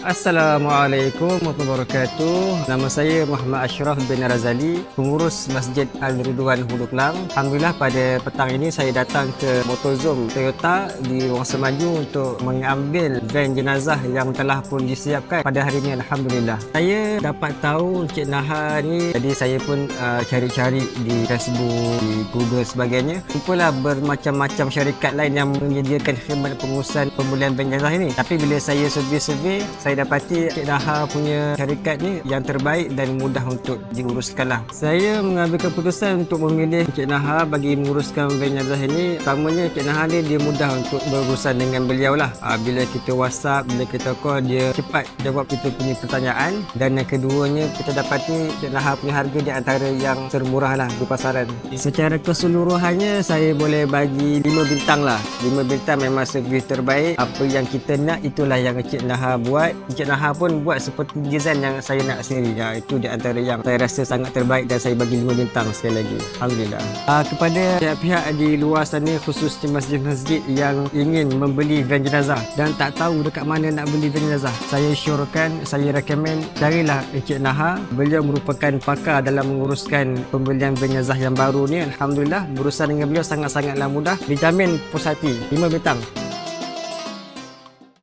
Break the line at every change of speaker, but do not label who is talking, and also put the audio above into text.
Assalamualaikum warahmatullahi wabarakatuh. Nama saya Muhammad Ashraf bin Razali, pengurus Masjid Al-Ridwan Hulu Kelang. Alhamdulillah pada petang ini saya datang ke Motorzone Toyota di Wangsa Maju untuk mengambil van jenazah yang telah pun disiapkan pada hari ini Alhamdulillah. Saya dapat tahu Encik Naha ni, jadi saya pun uh, cari-cari di Facebook, di Google sebagainya. Jumpalah bermacam-macam syarikat lain yang menyediakan khidmat pengurusan pembelian van jenazah ini. Tapi bila saya survey-survey, saya dapati Cik Daha punya syarikat ni yang terbaik dan mudah untuk diuruskan lah. Saya mengambil keputusan untuk memilih Cik Daha bagi menguruskan van jenazah ini. Pertamanya Cik Daha ni dia mudah untuk berurusan dengan beliau lah. Ha, bila kita WhatsApp, bila kita call, dia cepat jawab kita punya pertanyaan. Dan yang keduanya, kita dapati Cik Daha punya harga di antara yang termurah lah di pasaran. Secara keseluruhannya, saya boleh bagi 5 bintang lah. 5 bintang memang servis terbaik. Apa yang kita nak, itulah yang Cik Naha buat. Cik Naha pun buat seperti design yang saya nak sendiri. Ya, itu di antara yang saya rasa sangat terbaik dan saya bagi 5 bintang sekali lagi. Alhamdulillah. Uh, kepada pihak-pihak di luar sana khususnya masjid-masjid yang ingin membeli van jenazah dan tak tahu dekat mana nak beli van jenazah. Saya syorkan, saya rekomen carilah Encik Naha. Beliau merupakan pakar dalam menguruskan pembelian van jenazah yang baru ni. Alhamdulillah berurusan dengan beliau sangat-sangatlah mudah. Dijamin puas hati. 5 bintang.